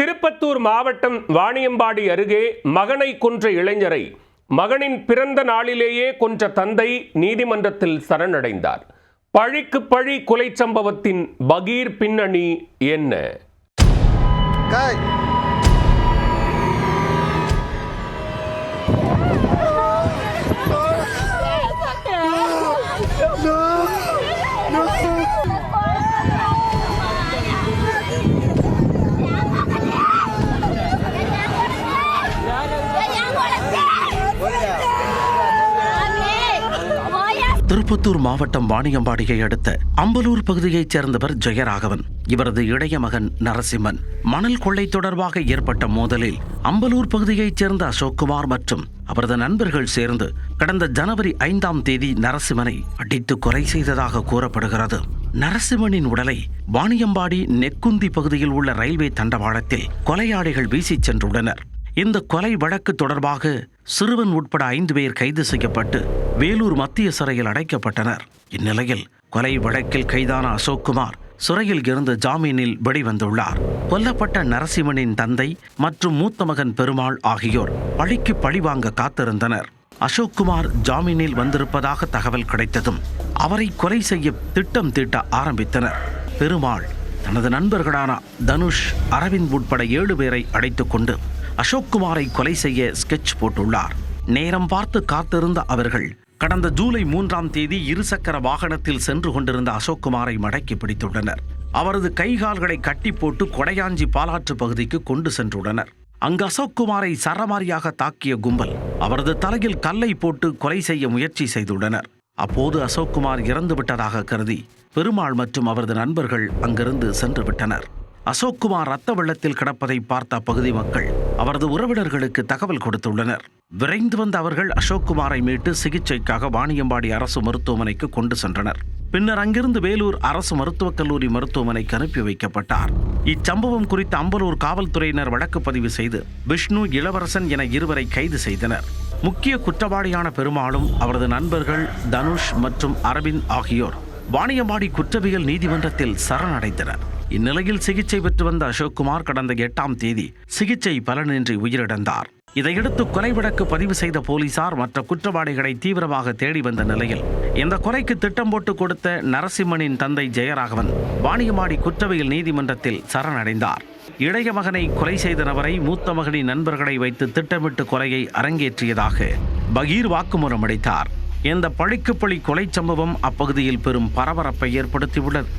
திருப்பத்தூர் மாவட்டம் வாணியம்பாடி அருகே மகனை கொன்ற இளைஞரை மகனின் பிறந்த நாளிலேயே கொன்ற தந்தை நீதிமன்றத்தில் சரணடைந்தார். பழிக்கு பழி கொலை சம்பவத்தின் பகீர் பின்னணி என்ன? திருப்பத்தூர் மாவட்டம் வாணியம்பாடியை அடுத்த அம்பலூர் பகுதியைச் சேர்ந்தவர் ஜெயராகவன். இவரது இளைய மகன் நரசிம்மன். மணல் கொள்ளை தொடர்பாக ஏற்பட்ட மோதலில் அம்பலூர் பகுதியைச் சேர்ந்த அசோக்குமார் மற்றும் அவரது நண்பர்கள் சேர்ந்து கடந்த ஜனவரி ஐந்தாம் தேதி நரசிம்மனை அடித்து கொலை செய்ததாக கூறப்படுகிறது. நரசிம்மனின் உடலை வாணியம்பாடி நெக்குந்தி பகுதியில் உள்ள ரயில்வே தண்டவாளத்தில் கொலையாளிகள் வீசிச் சென்றுள்ளனர். இந்த கொலை வழக்கு தொடர்பாக சிறுவன் உட்பட ஐந்து பேர் கைது செய்யப்பட்டு வேலூர் மத்திய சிறையில் அடைக்கப்பட்டனர். இந்நிலையில் கொலை வழக்கில் கைதான அசோக்குமார் சிறையில் இருந்து ஜாமீனில் வெளிவந்துள்ளார். கொல்லப்பட்ட நரசிம்மனின் தந்தை மற்றும் மூத்த மகன் பெருமாள் ஆகியோர் பழிக்கு பழிவாங்க காத்திருந்தனர். அசோக்குமார் ஜாமீனில் வந்திருப்பதாக தகவல் கிடைத்ததும் அவரை கொலை செய்ய திட்டம் தீட்ட ஆரம்பித்தனர். பெருமாள் தனது நண்பர்களான தனுஷ் அரவிந்த் உட்பட ஏழு பேரை அடைத்துக்கொண்டு அசோக்குமாரை கொலை செய்ய ஸ்கெட்ச் போட்டுள்ளார். நேரம் பார்த்து காத்திருந்த அவர்கள் கடந்த ஜூலை மூன்றாம் தேதி இருசக்கர வாகனத்தில் சென்று கொண்டிருந்த அசோக்குமாரை மடக்கி பிடித்துள்ளனர். அவரது கைகால்களை கட்டி போட்டு கொடையாஞ்சி பாலாற்று பகுதிக்கு கொண்டு சென்றுள்ளனர். அங்கு அசோக்குமாரை சரமாரியாக தாக்கிய கும்பல் அவரது தலையில் கல்லை போட்டு கொலை செய்ய முயற்சி செய்துள்ளனர். அப்போது அசோக்குமார் இறந்துவிட்டதாக கருதி பெருமாள் மற்றும் அவரது நண்பர்கள் அங்கிருந்து சென்று விட்டனர். அசோக்குமார் ரத்த வெள்ளத்தில் கிடப்பதை பார்த்த அப்பகுதி மக்கள் அவரது உறவினர்களுக்கு தகவல் கொடுத்துள்ளனர். விரைந்து வந்த அவர்கள் அசோக்குமாரை மீட்டு சிகிச்சைக்காக வாணியம்பாடி அரசு மருத்துவமனைக்கு கொண்டு சென்றனர். பின்னர் அங்கிருந்து வேலூர் அரசு மருத்துவக் கல்லூரி மருத்துவமனைக்கு அனுப்பி வைக்கப்பட்டார். இச்சம்பவம் குறித்து அம்பலூர் காவல்துறையினர் வழக்கு பதிவு செய்து விஷ்ணு இளவரசன் என இருவரை கைது செய்தனர். முக்கிய குற்றவாளியான பெருமாளும் அவரது நண்பர்கள் தனுஷ் மற்றும் அரவிந்த் ஆகியோர் வாணியம்பாடி குற்றவியல் நீதிமன்றத்தில் சரணடைந்தனர். இந்நிலையில் சிகிச்சை பெற்று வந்த அசோக்குமார் கடந்த எட்டாம் தேதி சிகிச்சை பலனின்றி உயிரிழந்தார். இதையடுத்து கொலை வழக்கு பதிவு செய்த போலீசார் மற்ற குற்றவாளிகளை தீவிரமாக தேடி வந்த நிலையில் இந்த கொலைக்கு திட்டம் போட்டு கொடுத்த நரசிம்மனின் தந்தை ஜெயராகவன் வாணியமாடி குற்றவியல் நீதிமன்றத்தில் சரணடைந்தார். இளைய மகனை கொலை செய்த நபரை மூத்த மகனின் நண்பர்களை வைத்து திட்டமிட்டு கொலையை அரங்கேற்றியதாக பகீர் வாக்குமூலம் அளித்தார். இந்த பழிக்கு பழி கொலை சம்பவம் அப்பகுதியில் பெரும் பரபரப்பை ஏற்படுத்தியுள்ளது.